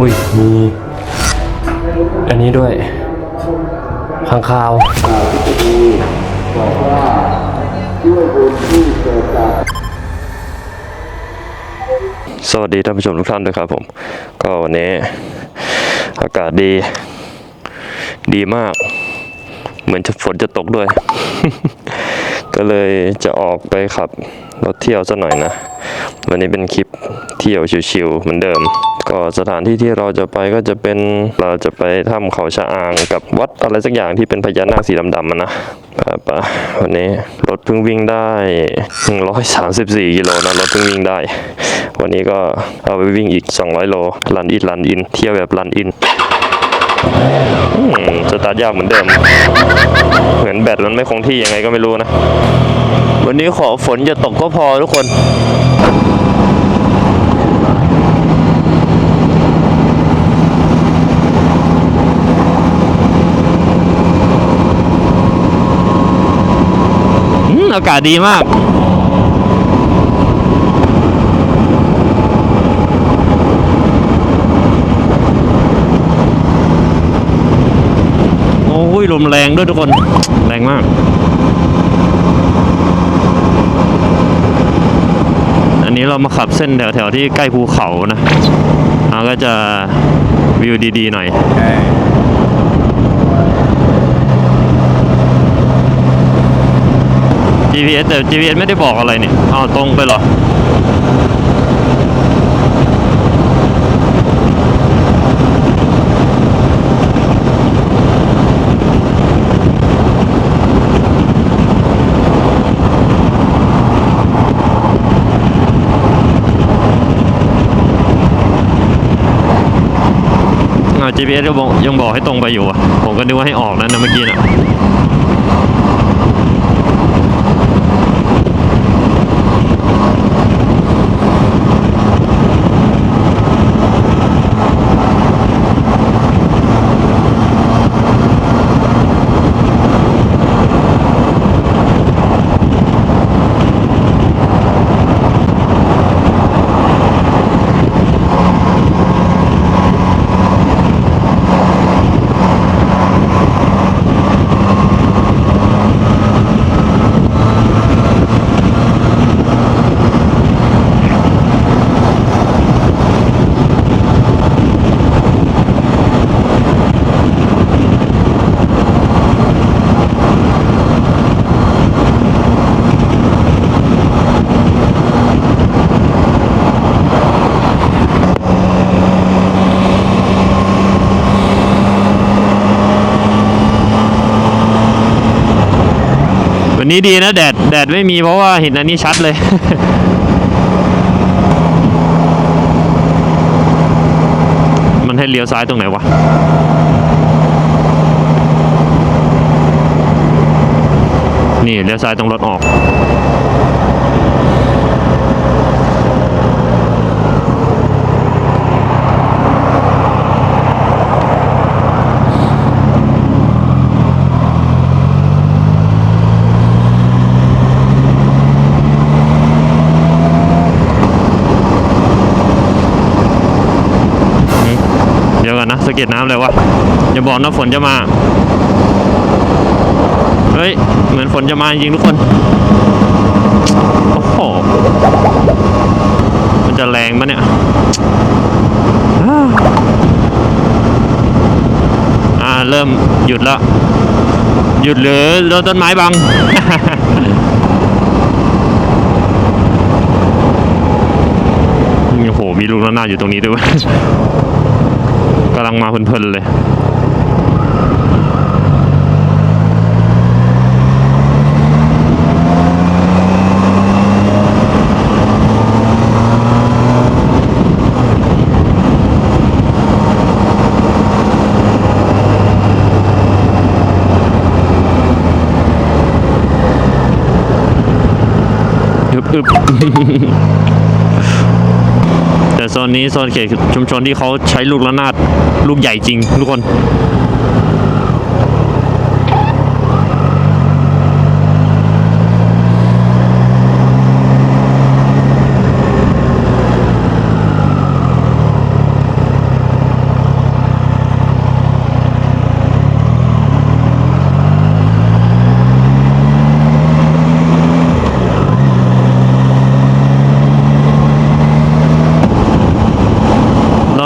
อุ้ยมีอันนี้ด้วยข้างคาวสวัสดีท่านผู้ชมทุกท่านด้วยครับผม ก็วันนี้อากาศดี ดีมาก เหมือนจะฝนจะตกด้วย ก็เลยจะออกไปขับรถเที่ยวซะหน่อยนะ วันนี้เป็นคลิปเที่ยวชิวๆเหมือนเดิม ก็สถานที่ที่เราจะไปก็จะเป็นเราจะไปถ้ำเขาชะอางกับวัดอะไรสักอย่างที่เป็นพญานาคสีดำๆมันนะไปไปวันนี้รถเพิ่งวิ่งได้ 134 กิโลนะรถเพิ่งวิ่งได้ วันนี้ก็เอาไปวิ่งอีก 200 โลรันอินรันอิน เที่ยวแบบรันอิน สตาร์ทยากเหมือนเดิม เหมือนแบตมันไม่คงที่ยังไงก็ไม่รู้นะ วันนี้ขอฝนจะตกก็พอทุกคนอืมอากาศดีมาก โอ้ยล มแรงด้วยทุกคน แรงมาก อันนี้เรามาขับเส้นแถวๆที่ใกล้ภูเขานะเราก็จะวิวดี ๆ หน่อย GPS แต่ GPS ไม่ได้บอกอะไรเนี่ยอ้าวตรงไปเหรอ GPS ก็บอกยังบอกให้ตรงไปอยู่อะ ผมก็นึกว่าให้ออกนะนะเมื่อกี้นะ วันนี้ดีนะแดดแดดไม่มีเพราะว่าเห็นอันนี้ชัดเลยมันให้เลี้ยวซ้ายตรงไหนวะ นี่เลี้ยวซ้ายตรงรถออก เก็ดน้ำเลยวะอย่าบอกนะฝนจะมา เฮ้ย เหมือนฝนจะมาจริงทุกคน โอ้โห มันจะแรงปะเนี่ยอ่าเริ่มหยุดแล้ว หยุดหรือโดนต้นไม้บังโอ้โห มีลูกระนาดอยู่ตรงนี้ด้วย กำลังมาเพลินๆเลยอึบอึบแต่โซนนี้โซนเขตชุมชนที่เขาใช้ลูกระนาด ลูกใหญ่จริงทุกคน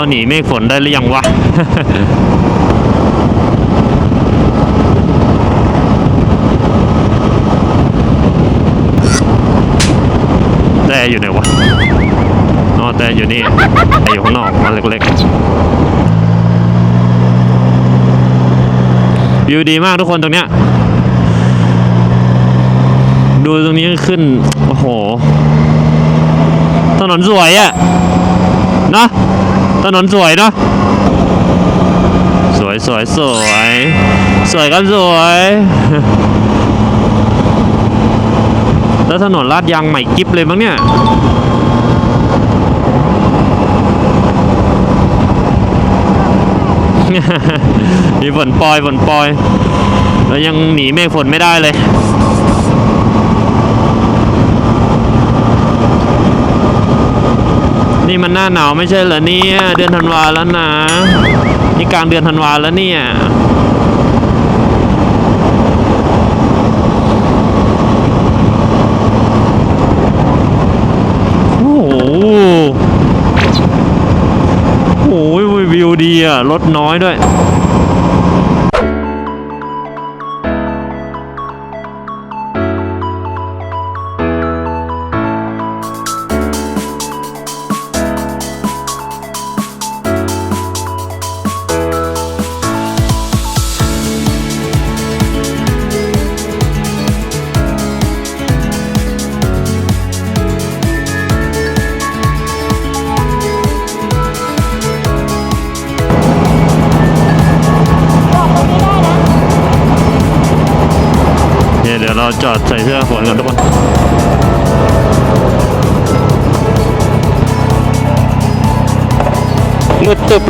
หนี เมฆฝนได้หรือยังวะแต่อยู่ไหนวะอ๋อแต่อยู่นี่แต่อยู่ข้างนอกมันเล็กๆ วิวดีมากทุกคนตรงเนี้ย ดูตรงนี้ขึ้น โอ้โห ถนนสวยอะเนะ ถนนสวยเนาะสวยสวยสวยสวยครับสวยแล้วถนนลาดยางใหม่กิ๊บเลยมั้งเนี่ยมีฝนปล่อยฝนปล่อย แล้วยังหนีเมฆฝนไม่ได้เลย นี่มันหน้าหนาวไม่ใช่เหรอเนี่ยเดือนธันวาแล้วนะ นี่กลางเดือนธันวาแล้วเนี่ยโอ้โหโอ้ยวิวดีอะรถน้อยด้วย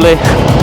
มื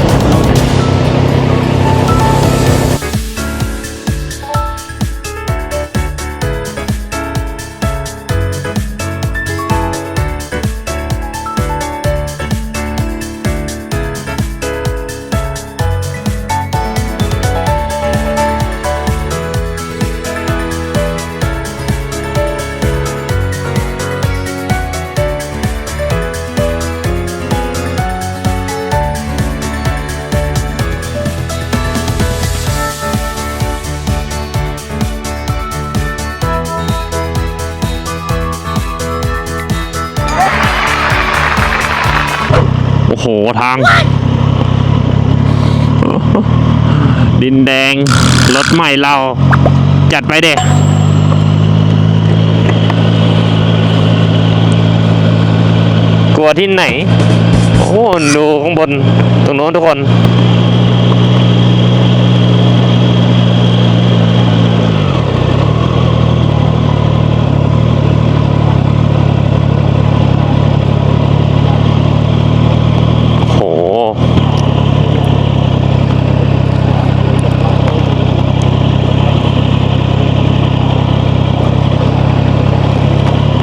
หทาง ดินแดง รถใหม่เรา จัดไปเด็กลัวที่ไหน โอ้ดูข้างบน ตรงโน้นทุกคน โห เ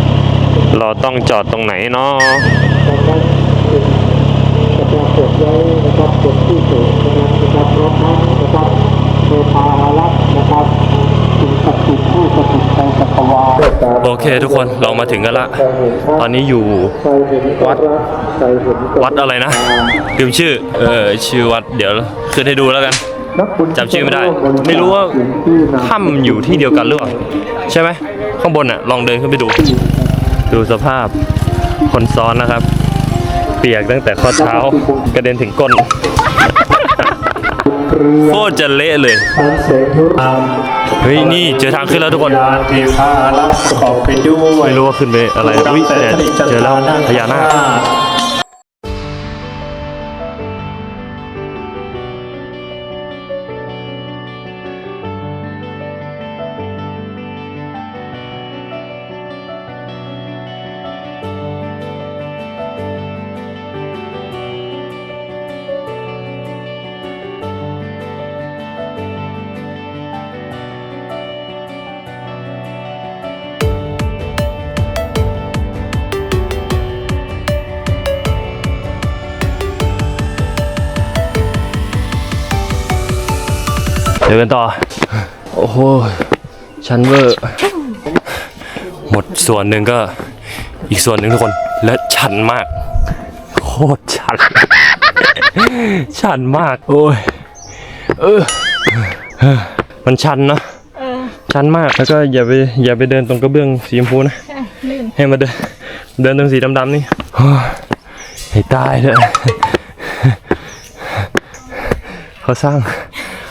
ราต้องจอดตรงไหนเนาะ จะปรากฏไว้นะครับบนที่สูงนะครับพร้อมทั้งนะครับเทพารักษ์นะครับสิ่งศัก ดิ์สิทธิ์ผู้สถิตในาลโอเคทุกคนเรามาถึงกันละ ตอนนี้อยู่ใครเห็นก็รักใครเห็นก็วัดอะไรนะลืมชื่อ เออชื่อวัดเดี๋ยวขึ้นให้ดูแล้วกันจำชื่อไม่ได้ ไม่รู้ว่าถ้ำอยู่ที่เดียวกันหรือเปล่าใช่ไหมข้างบนอะ ลองเดินขึ้นไปดู ดูสภาพคนซ้อนนะครับ เปียกตั้งแต่ข้อเท้ากระเด็นถึงก้นเรือโคตรจะเละเลยอันเสนุรามเฮ้ยนี่เจอทางขึ้นแล้วทุกคนยาเทพารักษ์ประกอบไปด้วยไม่รู้ว่าขึ้นไปอะไรอุ้ยแต่เจอแล้วพญานาค ดี๋ยวกันต่อ โอ้โห ชันเวอร์ หมดส่วนหนึ่งก็อีกส่วนหนึ่งทุกคน และชันมาก โคตรชัน ชันมาก โอ้ย เออ มันชันเนาะเออชันมาก แล้วก็อย่าไปอย่าไปเดินตรงกระเบื้องสีชมพูนะใช่ลื่นให้มาเดินเดินตรงสีดำๆนี่โอ้ยให้ตายเถอะเขาสร้าง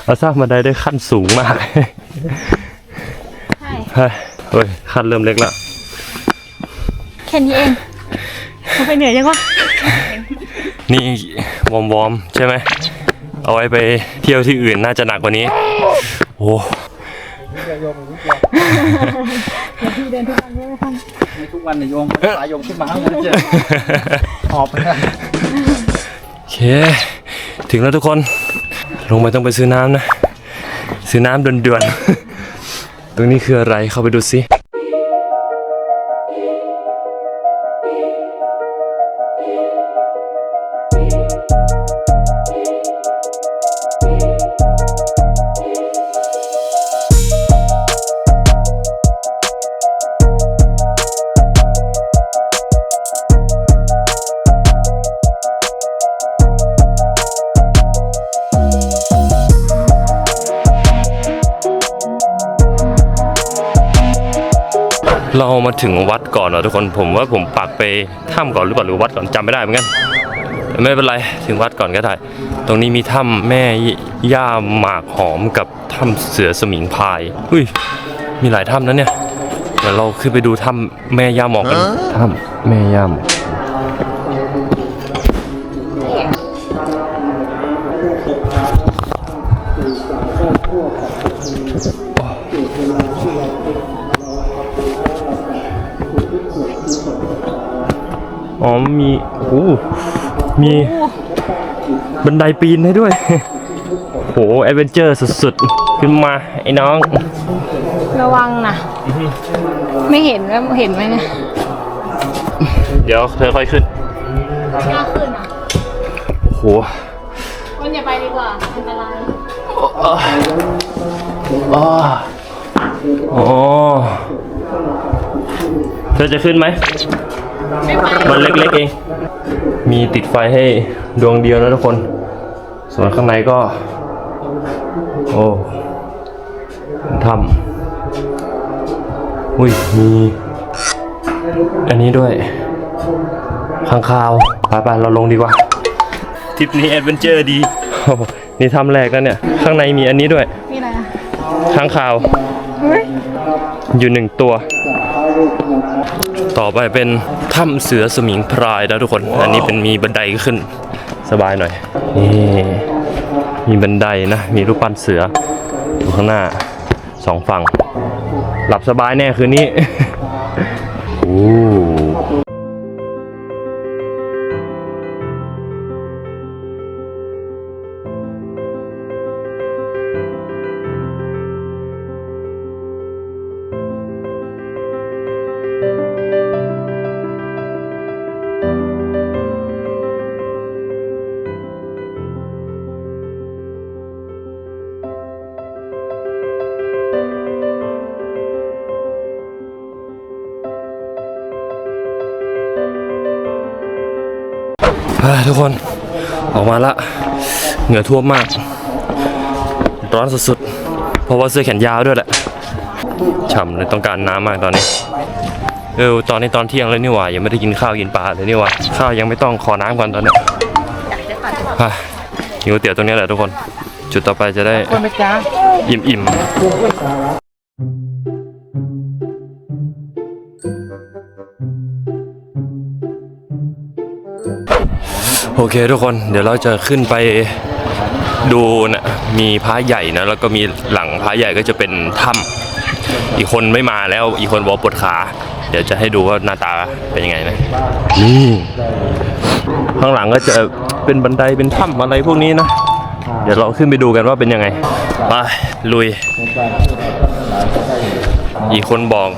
เขาสร้างบันไดได้ขั้นสูงมากใช่เฮ้ยเฮ้ยขั้นเริ่มเล็กแล้วแค่นี้เองทำไมเหนื่อยจังวะนี่วอมวอมๆใช่ไหมเอาไว้ไปเที่ยวที่อื่นน่าจะหนักกว่านี้ โอ้พี่เดินทุกวันไม่ได้ทันไม่ทุกวันเนี่ยโยมสายโยมขึ้นมาแล้วเจอหอบไปนะโอเค ถึงแล้วทุกคน ลงไปต้องไปซื้อน้ำนะ ซื้อน้ำด่วนๆ ตรงนี้คืออะไรเข้าไปดูสิ เรามาถึงวัดก่อนเหรอทุกคนผมว่าผมปักไปถ้ำก่อนหรือเปล่าหรือวัดก่อนจำไม่ได้เหมือนกันแต่ไม่เป็นไรถึงวัดก่อนก็ได้ตรงนี้มีถ้ำแม่ย่าหมากหอมกับถ้ำเสือสมิงพรายอุ้ยมีหลายถ้ำนะเนี่ยเดี๋ยวเราขึ้นไปดูถ้ำแม่ย่าหมอกกันถ้ำแม่ย่าหมอก อ๋อมีโอ้มีบันไดปีนให้ด้วย โหแอดเวนเจอร์สุดๆ ขึ้นมา ไอ้น้อง ระวังนะไม่เห็นว่าเห็นไหมเนี่ยเดี๋ยวเธอค่อยขึ้นยากขึ้นอะโหมันอย่าไปดีกว่าอันตรายอ๋อเธอจะขึ้นไหมไม่ไปมันเล็กๆเอง มีติดไฟให้ดวงเดียวนะทุกคน ส่วนข้างในก็ โอ้ทำอุ้ย มี อันนี้ด้วยข้างคาวไปไปๆเราลงดีกว่าทริปนี้แอดเวนเจอร์ดีโอ้โหนี่ทำแรกแล้วเนี่ย ข้างในมีอันนี้ด้วยนี่อะไรอะข้างคาวเฮ้ยอยู่หนึ่งตัว ต่อไปเป็นถ้ำเสือสมิงพรายนะทุกคน อันนี้เป็นมีบันไดขึ้นสบายหน่อย นี่มีบันไดนะ มีรูปปั้นเสืออยู่ข้างหน้าสองฝั่ง หลับสบายแน่คืนนี้ โอ้ ทุกคนออกมาละเหงื่อท่วมมาก ร้อนสุดๆ เพราะว่าเสื้อแขนยาวด้วยแหละฉ่ำเลยต้องการน้ำมากตอนนี้เออตอนนี้ตอนเที่ยงแล้วนี่หว่ายังไม่ได้กินข้าวกินปลาเลยนี่หว่าข้าวยังไม่ต้องขอน้ำก่อนตอนเนี้ยอะกินก๋วยเตี๋ยวตรงนี้แหละทุกคน จุดต่อไปจะได้คนไปจ้าอิ่มอิ่ม โอเคทุกคนเดี๋ยวเราจะขึ้นไปดูนะมีพระใหญ่นะแล้วก็มีหลังพระใหญ่ก็จะเป็นถ้ำอีกคนไม่มาแล้วอีกคนบอกปวดขา เดี๋ยวจะให้ดูว่าหน้าตาเป็นยังไงนะนี่ข้างหลังก็จะเป็นบันไดเป็นถ้ำอะไรพวกนี้นะเดี๋ยวเราขึ้นไปดูกันว่าเป็นยังไงไปลุย อีกคนบอก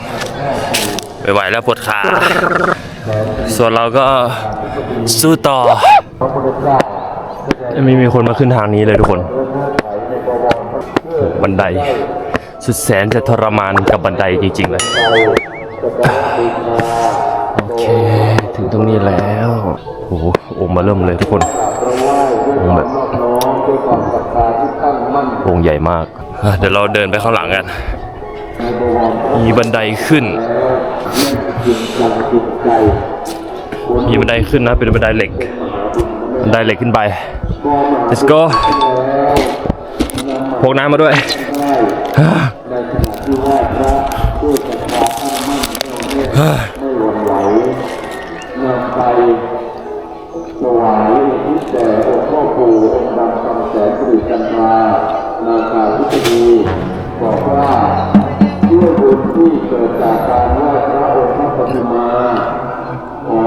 ไม่ไหวแล้วปวดขา ส่วนเราก็สู้ต่อ ไม่มีคนมาขึ้นทางนี้เลยทุกคน บันได สุดแสนจะทรมานกับบันไดจริงๆเลย โอเค ถึงตรงนี้แล้วโอ้โหอมมาเริ่มเลยทุกคนองแบบองใหญ่มาก เดี๋ยวเราเดินไปข้างหลังกัน มีบันไดขึ้น มีบันไดขึ้นนะ เป็นบันไดเหล็ก บันไดเหล็กขึ้นไป let's go พกน้ำมาด้วย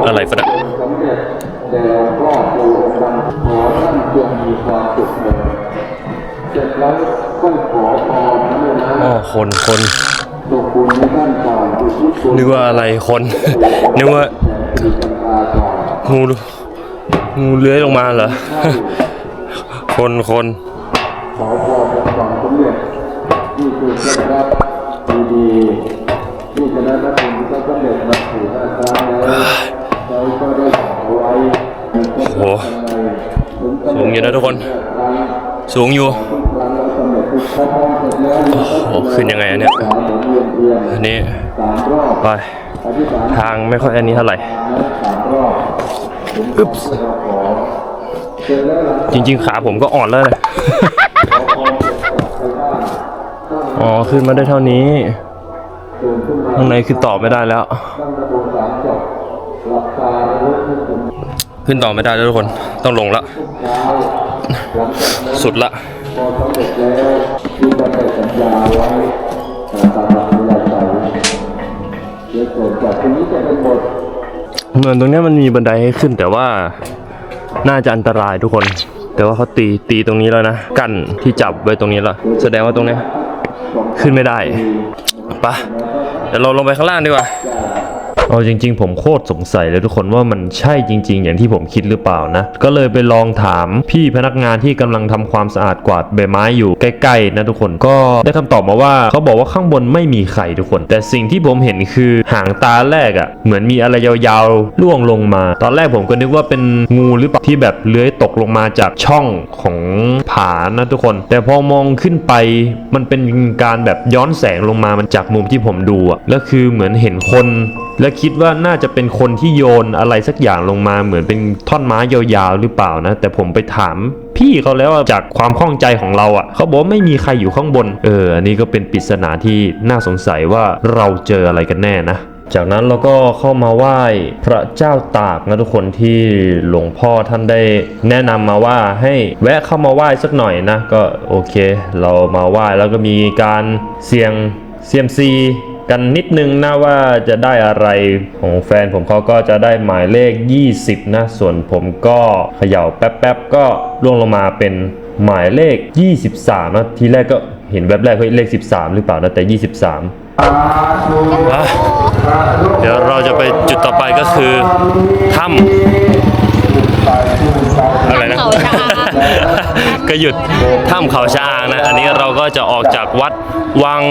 อะไรฟะเนี่ยสำเร็จแด่องค์พ่อปู่องค์ดำขอท่านจงมีความสุขเถิดเสร็จแล้วค่อยขอพรนะแม่นะอ๋อคนคนตบคุณท่านก่อนนึกว่าอะไรคนนึกว่างูงูเลื้อยลงมาเหรอคนคน อยู่นะทุกคน สูงอยู่โอ้โหขึ้นยังไงอันเนี้ยอันนี้ไปทางไม่ค่อยอันนี้เท่าไหร่อึ๊บจริง ๆ ขาผมก็อ่อนแล้วเลยอ๋อ ขึ้นมาได้เท่านี้ ข้างในคือต่อไม่ได้แล้ว ขึ้นต่อไม่ได้แล้วทุกคน ต้องลงแล้ว สุดละพอสำเร็จแล้วที่จะไปสัญญาไว้ตามหลักวิทยาศาสตร์เดี๋ยวเกิดจากตรงนี้จะเป็นบทเหมือนตรงนี้มันมีบันไดให้ขึ้นแต่ว่าน่าจะอันตรายทุกคน แต่ว่าเขาตีตีตรงนี้แล้วนะ กั้นที่จับไว้ตรงนี้แล้วแสดงว่าตรงนี้ขึ้นไม่ได้ปะเดี๋ยวเราลงไปข้างล่างดีกว่า เอาจริง ๆ ผมโคตรสงสัยเลยทุกคนว่ามันใช่จริง ๆ อย่างที่ผมคิดหรือเปล่านะ ก็เลยไปลองถามพี่พนักงานที่กำลังทำความสะอาดกวาดใบไม้อยู่ใกล้ๆนะทุกคนก็ได้คำตอบมาว่าเขาบอกว่าข้างบนไม่มีไข่ทุกคน แต่สิ่งที่ผมเห็นคือหางตาแรกอะ่ะ เหมือนมีอะไรยาวๆล่วงลงมา ตอนแรกผมก็นึกว่าเป็นงูหรือเปล่าที่แบบเลื้อยตกลงมาจากช่องของผานะทุกคน แต่พอมองขึ้นไปมันเป็นการแบบย้อนแสงลงมามันจากมุมที่ผมดูอะแล้วคือเหมือนเห็นคน และคิดว่าน่าจะเป็นคนที่โยนอะไรสักอย่างลงมาเหมือนเป็นท่อนไม้ยาวๆหรือเปล่านะ แต่ผมไปถามพี่เขาแล้วจากความข้องใจของเราอะ่ะเขาบอกไม่มีใครอยู่ข้างบน เออ อันนี้ก็เป็นปริศนาที่น่าสงสัยว่าเราเจออะไรกันแน่นะจากนั้นเราก็เข้ามาไหว้พระเจ้าตากนะทุกคนที่หลวงพ่อท่านได้แนะนำมาว่าให้แวะเข้ามาไหว้สักหน่อยนะ ก็โอเค เรามาไหว้แล้วก็มีการเสี่ยงเซียมซี กันนิดนึงนะว่าจะได้อะไรของแฟนผมเขาก็จะได้หมายเลข 20 นะ ส่วนผมก็เขย่าแป๊บๆก็ล่วงลงมาเป็นหมายเลข 23นะทีแรกก็เห็นแวบแรกเฮ้ยเลข 13 หรือเปล่านะแต่ 23อะเดี๋ยวเราจะไปจุดต่อไปก็คือถ้ำอะไรนะ เขาชะอาง ก็หยุดถ้ำเขาชะอางนะ อันนี้เราก็จะออกจากวัดวัง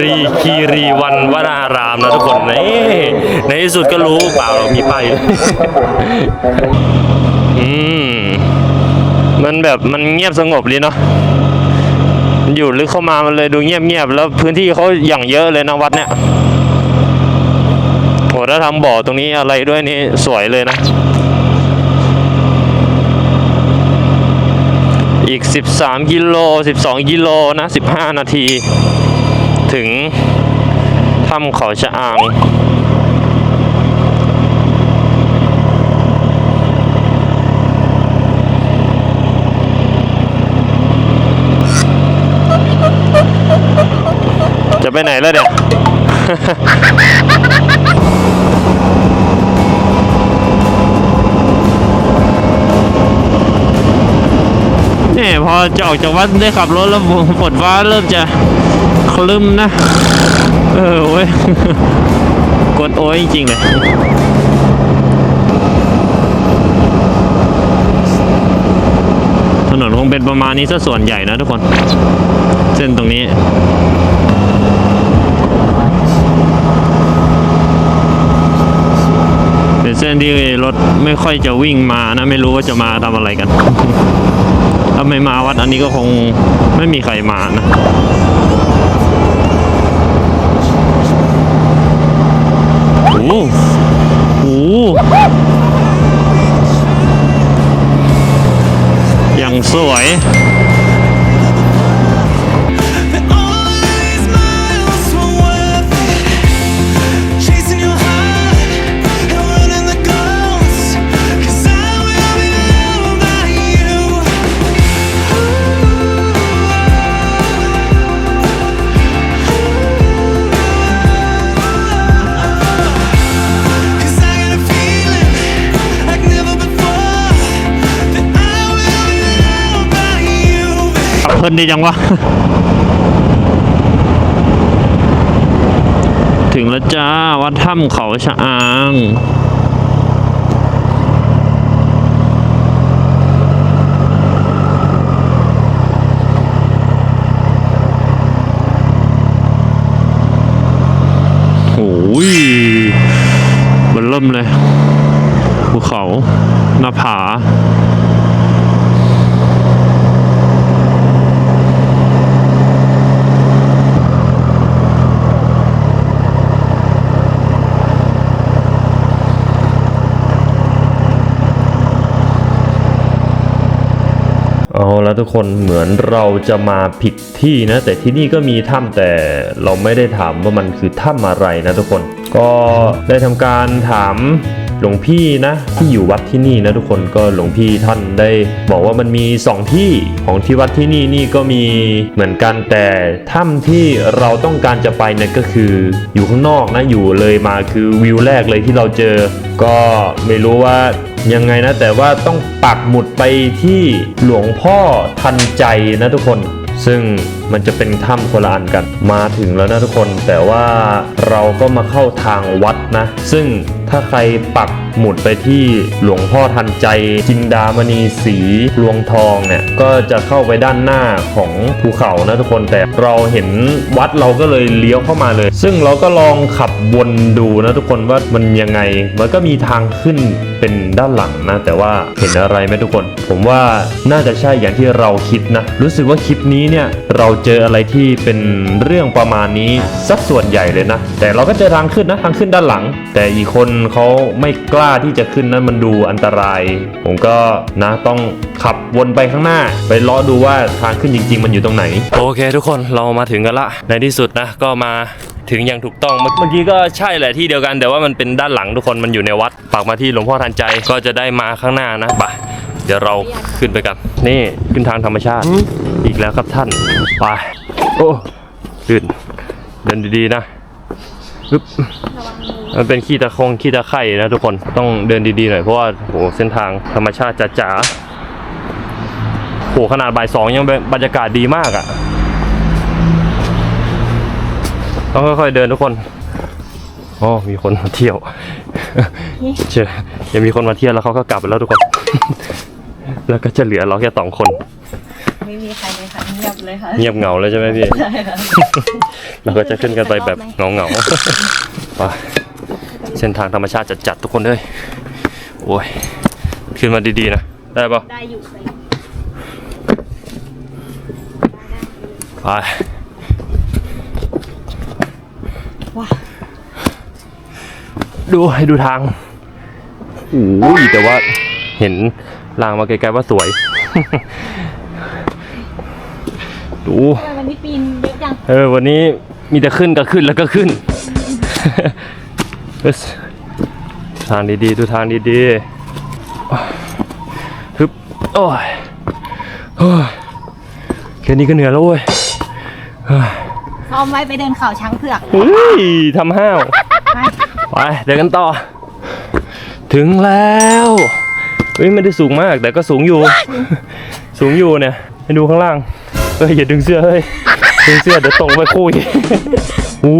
รีคีรีวันวนารามนะทุกคนนี่ในที่สุดก็รู้เปล่าเรามีป้ายอืมมันแบบมันเงียบสงบเลยเนาะมันอยู่ลึกเข้ามามันเลยดูเงียบๆแล้วพื้นที่เขาอย่างเยอะเลยนะวัดเนี่ยโหถ้าทำบ่อตรงนี้อะไรด้วยนี่สวยเลยนะ อีก 13 กิโล 12 กิโลนะ 15 นาที ถึงถ้ำเขาชะอางจะไปไหนแล้วเดี๋ย พอจะออกจากวัดได้ขับรถแล้วผมฝนฟ้าเริ่มจะคลึ้มนะ เออเว้ยกดโอ้ยจริงๆเลยถนนคงเป็นประมาณนี้ซะส่วนใหญ่นะทุกคน เส้นตรงนี้ เป็นเส้นที่รถไม่ค่อยจะวิ่งมานะ ไม่รู้ว่าจะมาทำอะไรกัน ถ้าไม่มาวัดอันนี้ก็คงไม่มีใครมานะโอ้โหโอ้โหอย่างสวย นดีจังวะ ถึงแล้วจ้า วัดถ้ำเขาชะอางโอ้ยมันเริ่มเลย ภูเขา หน้าผา เอาแล้วทุกคนเหมือนเราจะมาผิดที่นะ แต่ที่นี่ก็มีถ้ำแต่เราไม่ได้ถามว่ามันคือถ้ำอะไรนะทุกคน ก็ได้ทำการถามหลวงพี่นะที่อยู่วัดที่นี่นะทุกคนก็หลวงพี่ท่านได้ บอกว่ามันมีสองที่ของที่วัดที่นี่นี่ก็มีเหมือนกันแต่ถ้ำที่เราต้องการจะไปเนี่ยก็คืออยู่ข้างนอกนะอยู่เลยมาคือวิวแรกเลยที่เราเจอ ก็ไม่รู้ว่า ยังไงนะแต่ว่าต้องปักหมุดไปที่หลวงพ่อทันใจนะทุกคน ซึ่งมันจะเป็นถ้ำคนละอันกัน มาถึงแล้วนะทุกคน แต่ว่าเราก็มาเข้าทางวัดนะ ซึ่งถ้าใครปักหมุดไปที่หลวงพ่อทันใจ จินดามณีสีรวงทองเนี่ย ก็จะเข้าไปด้านหน้าของภูเขานะทุกคนแต่เราเห็นวัดเราก็เลยเลี้ยวเข้ามาเลย ซึ่งเราก็ลองขับวนดูนะทุกคนว่ามันยังไง มันก็มีทางขึ้น เป็นด้านหลังนะ แต่ว่าเห็นอะไรไหมทุกคน ผมว่าน่าจะใช่อย่างที่เราคิดนะ รู้สึกว่าคลิปนี้เนี่ยเราเจออะไรที่เป็นเรื่องประมาณนี้สักส่วนใหญ่เลยนะ แต่เราก็เจอทางขึ้นนะทางขึ้นด้านหลัง แต่อีกคนเขาไม่กล้าที่จะขึ้นนะมันดูอันตราย ผมก็นะต้องขับวนไปข้างหน้า ไปล้อดูว่าทางขึ้นจริง ๆ มันอยู่ตรงไหน โอเค ทุกคนเรามาถึงกันละในที่สุดนะก็มา ถึงอย่างถูกต้องเมื่อเมื่อกี้ก็ใช่แหละที่เดียวกัน แต่ว่ามันเป็นด้านหลังทุกคนมันอยู่ในวัดปักมาที่หลวงพ่อทันใจก็จะได้มาข้างหน้านะไปเดี๋ยวเราขึ้นไปกัน นี่ขึ้นทางธรรมชาติอีกแล้วครับท่านไปโอ้ลื่นเดินดีๆนะปึ๊บมันเป็นขี้ตะคงขี้ตะไคร่นะทุกคนต้องเดินดีๆหน่อยเพราะว่าโหเส้นทางธรรมชาติจ๋าๆโหขนาดบ่ายสองยังบรรยากาศดีมากอะ่ะ ต้องค่อยๆเดินทุกคนอ๋อมีคนมาเที่ยวเชื่อยังมีคนมาเที่ยวแล้วเขาก็กลับไปแล้วทุกคน แล้วก็จะเหลือเราแค่สองคน ไม่มีใครเลยค่ะเงียบเลยค่ะเงียบเหงาเลยใช่ไหมพี่เราก็จะขึ้นกันไปแบบเหงาๆไปเส้นทางธรรมชาติจัดๆทุกคนเลยโอ้ยขึ้นมาดีๆนะ ได้ปะได้อยู่ไป ไป ว้าดูให้ดูทางโอ้ยแต่ว่าเห็นลางมาไกลๆว่าสวย ดูวันนี้ปีนเยอะจัง เออ วันนี้มีแต่ขึ้นก็ขึ้นแล้วก็ขึ้นเฮ้ยทางดีๆดูทางดีๆฮึบโอ้ยโอ้ยแค่นี้ก็เหนื่อยแล้วเว้ย เฮ้ยซ้อมไว้ไปเดินเขาช้างเผือกเฮ้ยทำห้าว ไปเดินกันต่อ ถึงแล้วเฮ้ยไม่ได้สูงมากแต่ก็สูงอยู่ สูงอยู่เนี่ยให้ดูข้างล่างเฮ้ยอย่าดึงเสื้อเฮ้ยดึงเสื้อเดี๋ยวตกไปคุยอู้